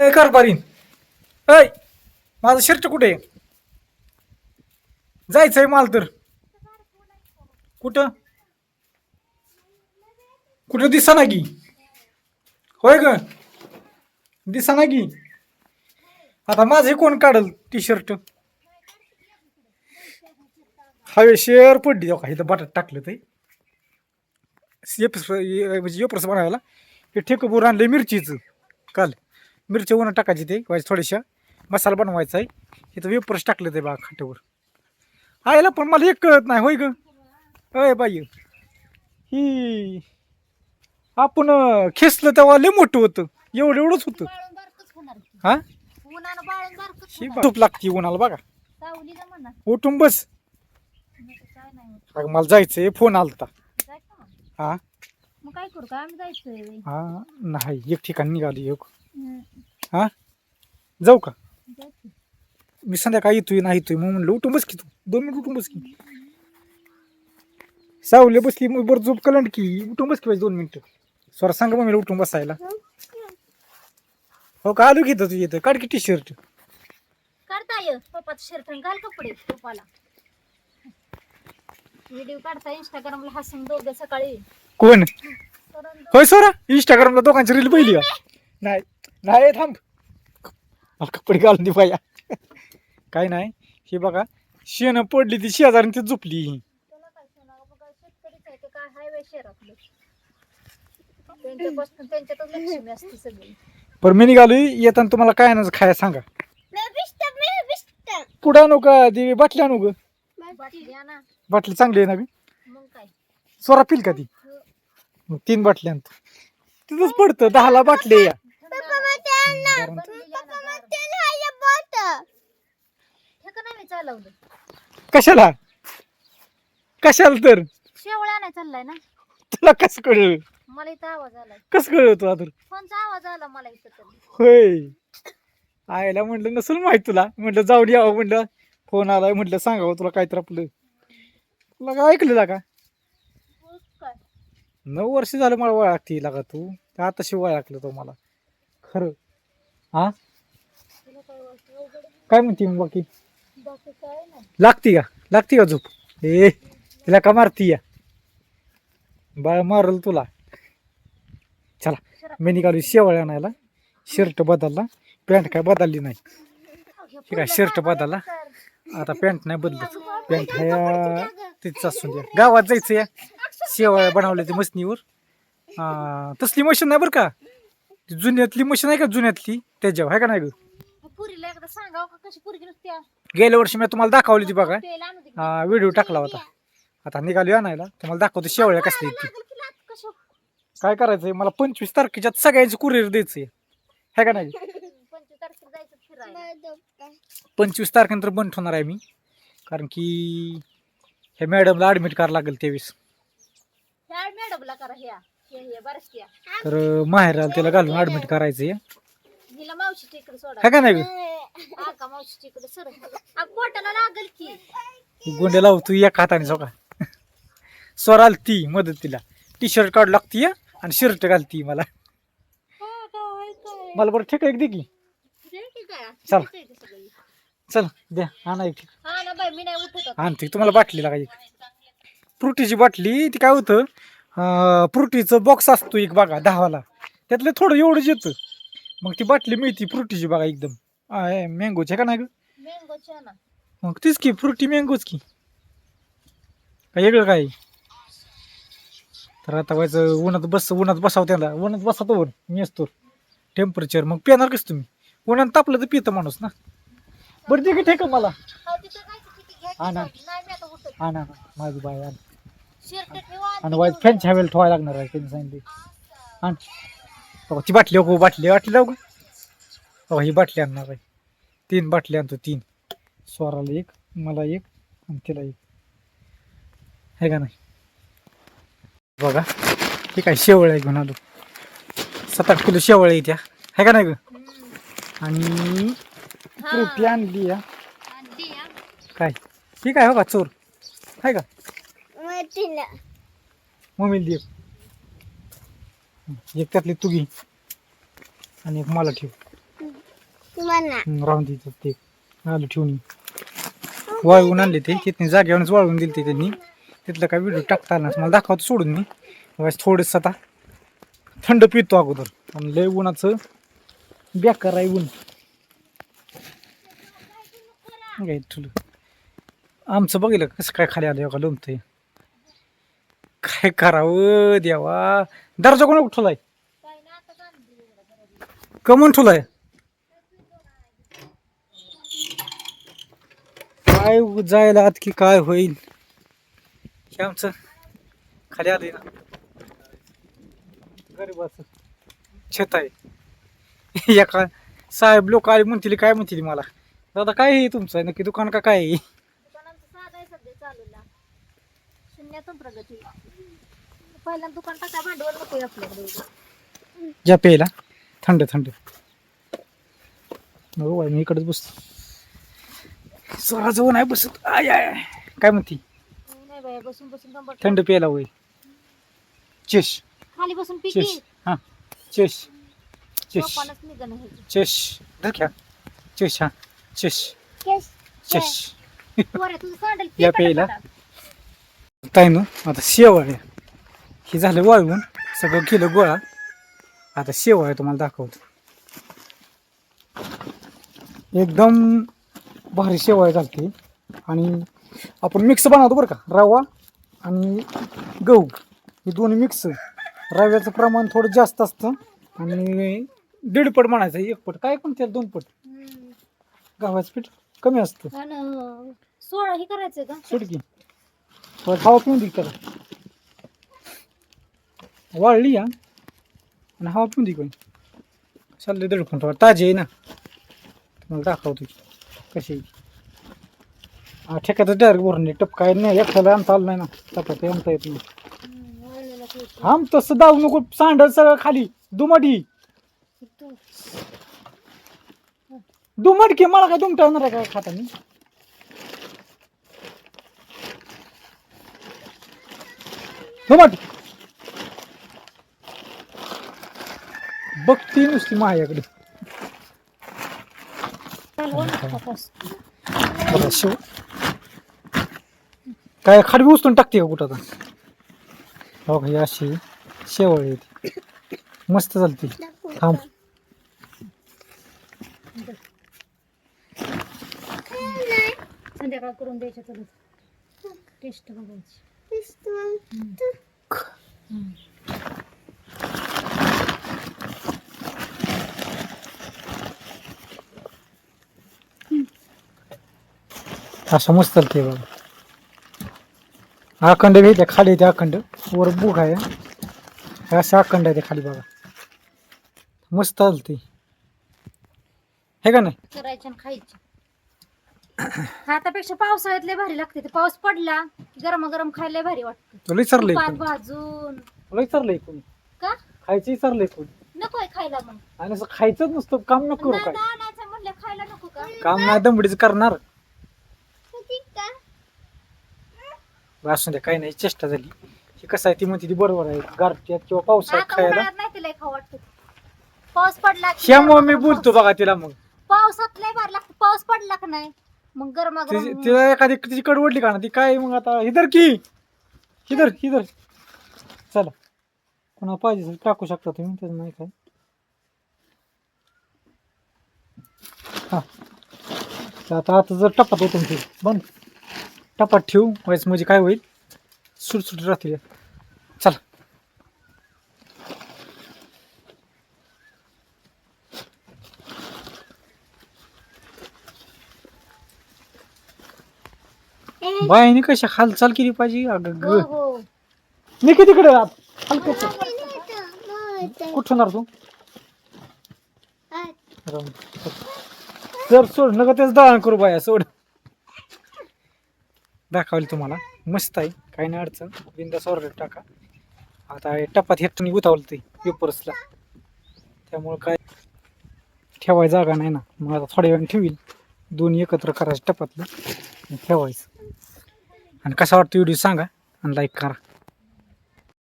ए कारभारी ऐ माझं शर्ट कुठे आहे जायचंय माल तर कुठं कुठं दिसा ना की होय ग दिसा ना की आता माझे कोण काढल टी शर्ट हवे शेअर पडली हो का इथं बटाट टाकलं ते एपस म्हणजे येपरस बनवायला हे ठेकबूर आणलं मिरचीचं काल मिरची उन्हा टाकायची ते व्हायचं थोड्याशा मसाला बनवायचा आहे. इथं वेपरस टाकलं ते बा खाट्यावर आयला पण मला एक कळत नाही होय ग? अय बाई. ही आपण खेचलं तेव्हा लय मोठं होतं. एवढं एवढंच होतं. हा? ही. झोप लागते उन्हाला बघा. उठून बस. मला जायचंय फोन आलता? हा. हा नाही एक ठिकाणी निघाली एक. हा? जाऊ का. मी संध्याकाळी येतोय नाही येतोय मग म्हणलं उठून बस की तू. दोन मिनिट उठून बस की. सावले बसली मग बरं झोप कलंड की. उठून बस की पाहिजे दोन मिनिटं. स्वरा सांग मग उठून बसायला. हो का? आलो की इथं. तू येतं काढ की टी शर्ट काढता ये. पप्पाचं शर्ट घाल कपडे पप्पाला. व्हिडिओ काढता इंस्टाग्रामला हसून दोघं सकाळी. कोण? करून होय सोरा इंस्टाग्रामला दोघांची रील पहिली का नाही. नाही थांब. मला कपडे घालून दे पाया काय नाही हे बघा शेण पडली ती शेजारी ती झोपली. ही पण मी निघालो येताना तुम्हाला काय ना खाया सांगा. पुढं आणू का? ती बाटली आणू ग. बाटली चांगली आहे ना ग? मग काय स्वरा पिल का ती? मग तीन बाटल्या तिथंच पडतं दहाला बाटली आहे या. चालवलं कशाला? कशाला तर? शेवळ्या नाही चाललाय ना तुला कस कळलं? मला इथं आवाज आला कस कळलं तुला तर? फोनचा आवाज आला मला इथं तरी होय. आयला म्हटलं नसेल माहीत तुला. म्हटलं जाऊन यावं म्हटलं फोन आलाय म्हटलं सांगावं हो तुला काय तर आपलं. तुला काय ऐकलेला का? मग काय नऊ वर्ष झालं मला वळ लागते लागा तू. आता शिवाय लागलं तो मला. खरं. हा? काय म्हणते मग बाकी? लागती का? लागती का झोप? ए तिला का मारती या? बाळ मारल तुला? चला मी निघालो शेवळ आणायला. शर्ट बदलला. पॅन्ट काय बदलली नाही. ठीक आहे शर्ट बदलला. आता पॅन्ट नाही बदलत. पॅन्ट ह्या तिथंच असून द्या. गावात जायचं या. शेवाळ्या बनवल्या ते मशनीवर. तसली मशीन नाही बरं का? जुन्यातली मशीन आहे का जुन्यातली? त्याच्यावर आहे का नाही ग? पुरीला एकदा सांगावं का कशी पुरी नुसत्या गेल्या वर्षी मी तुम्हाला दाखवली ती बघा. हा व्हिडिओ टाकला होता. आता निघालो आणायला. तुम्हाला दाखवतो शेवळ्या आहेत ती. लागल की लाग कशा? काय करायचंय? मला पंचवीस तारखेच्या सगळ्यांचं कुरिअर द्यायचंय. है का नाही? पंचवीस तारखेला जायचं फिरायला. पंचवीस तारखेनंतर बंद होणार आहे मी. कारण की ह्या मॅडमला ॲडमिट करावं लागेल करा ह्या. हे हे बरंच त्या तर माहेराला त्याला घालून ॲडमिट करायचं आहे हिला मावशी तिकडे सोडा. है का नाही? हा का मावशी तिकडे सर आ, पोटाला लागल की. ही गोंड्या लावतो एका हाताने सो का स्वराल ती मदतीला. टी शर्ट काढ लागती आणि शर्ट घालती मला. मला बरं ठीक आहे दे की. चल. चल द्या. आणा एक. ठीक हा ना बाई मी नाही उठत आता. आणते तुम्हाला बाटली लागायची. फ्रुटीची बाटली ती काय होतं फ्रुटीचं बॉक्स असतो एक बघा दहावाला. त्यातलं थोडं एवढंच येतं. मग ती बाटली मिळती फ्रुटीची बघा एकदम. मँगोची आहे का नाही ग? मँगोची आणा मग तीच की फ्रुटी मँगोच की. काय वेगळं काय? तर आता व्हायचं उन्हात बस उन्हात बसावं त्याला उन्हात बसवतो वर मी असतो. टेम्परेचर मग पिणार कसं तुम्ही? उन्हात तापलं तर पितं माणूस ना. बरं ते ठेका मला. हा ना. हा ना माझी बाय आण वाईट फॅनच्या हवेला ठेवायला लागणार आहे त्यांनी सांगितले. आण. बघा ती बाटली हो बाटली बाटली लावू बघा ही बाटली आणणार आहे. तीन बाटली आणतो तीन. स्वराला एक मला एक आणि तिला एक. आहे का नाही? बघा हे काय शेवळ्या घेऊन आलो. सात आठ किलो शेवळ्या येत्या आहे का नाही ग? आणि फ्रुटी आणली या. काय? ही काय हो का? चोर. आहे का? मम्मीला दे. एक. त्यातली तू घे आणि एक मला ठेव. राहून तिथं ते. आलू ठेवून वाळवून आणले ते. तिथने जागेवरच वाळवून दिले ते त्यांनी. तिथलं काय व्हिडिओ टाकता आला. मला दाखवतो सोडून मी. बस थोडंसं आता. थंड पितो अगोदर. आणि लय उन्हाचं बेकार आहे ऊन. काय ठुलं आमचं बघितलं कसं काय खाली आलं का लोमतंय काय करावं देवा? दर्जा कोण ठेवलाय? कमून ठेवलाय? काय जायला आत की काय होईल? हे आमचं खाली आलंय ना. गरीबाच छत आहे. एका साहेब लोक आले म्हणतील काय म्हणतील मला? दादा काय हे तुमचं? नक्की दुकान का काय आहे दुकान आमचं साधं आहे सध्या चालूला शून्यातून प्रगती. पहिल्यांदा दुकान टाका भांडवल नको आपल्याकडे. ज्या प्यायला थंड थंड. हो बाई, मी इकडेच बसतो. स्वराजवळ नाही बसत. आय आय आय. काय म्हणती? नाही बाया बसून बसून कंबर थंड प्यायला होय. चेश. खाली बसून चेश. पिकी हा. चेश. चेश. सोपानच निघणं ह्याची चेश. धर घ्या चेश हा. चेश. चेश. पोऱ्या तुझं सांडल या प्यायला. काय ना आता शेवळ आहे. हे झालं वाळवून सगळं केलं गोळा. आता शेवळ आहे तुम्हाला दाखवतो. एकदम भारी शेवळ घालते आणि आपण मिक्स बनवतो बरं का रवा आणि गहू. हे दोन्ही मिक्स रव्याचं प्रमाण थोडं जास्त असतं आणि दीड पट म्हणायचं एक पट. काय पण त्याला दोन पट. गव्हाचं पीठ कमी असतं. सोळा हे करायचंय का? सुटकी हो, परत हवा पिऊन दे त्याला वाळली या आणि हवा पिऊन दे कोणी चालले दीड थोडा. ताजी आहे ना. तुम्हाला दाखवतो कशी हा ठेक्याचं डायरेक्ट भरून दे. टप काय नाही. एकट्याला आमचा आलं नाही ना. टपात आमचा येत नाही. हम्म, आम तसं दाऊ नको. सांडल सगळं खाली. दुमडी तू मला काय दुमटा येणार आहे काय खाता मी दुमट बघती नुसती माझ्याकडे. बघा शिव काय खाडवी उचलून टाकते का कुठं आता? हो ही अशी शेवळ आहे मस्त चालते. थांब. संध्याकाळ करून द्यायच्या तुला टेस्ट बघायची. असं मस्त चालते बघा. अखंड बी त्या खाली ते अखंड वर बुक आहे. हे असं अखंड आहे ते खाली बघा. मस्त चालते हे का नाही? करायचं खायचं. हातापेक्षा पावसाळ्यात लय भारी लागते. ते पाऊस पडला की गरम गरम खायला लय भारी वाटतं. कोणी भाजून. तुला विचारलंय कोणी का? खायचं विचारलंय कोणी नकोय खायला मग. आणि असं खायचंच नुसतं काम नको करू काय? नादा आणायचं म्हणलं खायला नको का? काम नाही दमडीच करणार. असू द्या काही नाही चेष्टा झाली. ही कसं आहे ती म्हणते ती बरोबर आहे. गारठ्यात किंवा पावसाळ्यात आता खायला. उन्हाळ्यात नाही तिला खाऊ वाटत. पाऊस पडला की मी बोलतो बघा तिला मग. पावसात लय भारी लागतं. पाऊस पडला का नाही? मग गरमागरम तिला एखादी तिची कड ओढली का ना ती काय मग आता? हिदर की! हिदर हिदर चला. कोणा पाहिजे असेल टाकू शकता तुम्ही त्याचं नाही काय. हा. तर आता आता जर टपात होतो ते बंद. टप्पात ठेवू व्हायच म्हणजे काय होईल? सुटसुट राहतील चला बाईने कशा हालचाल केली पाहिजे? अगं ग. हो मी किती कडे हलकं कुठं तू. तर सोड. नका तेच दळण करू बाया सोड. दाखवली तुम्हाला. मस्त आहे. काही नाही अडचण. बिंदास ऑर्डर टाका. आता हे टपात हेटून उतावलं ते पेपर्सला. त्यामुळं काय ठेवाय जागा नाही ना. मग आता थोड्या वेळाने ठेवील दोन्ही एकत्र करायचं टपातलं. ठेवायचं. आणि कसा वाटतं व्हिडिओ सांगा आणि लाईक करा.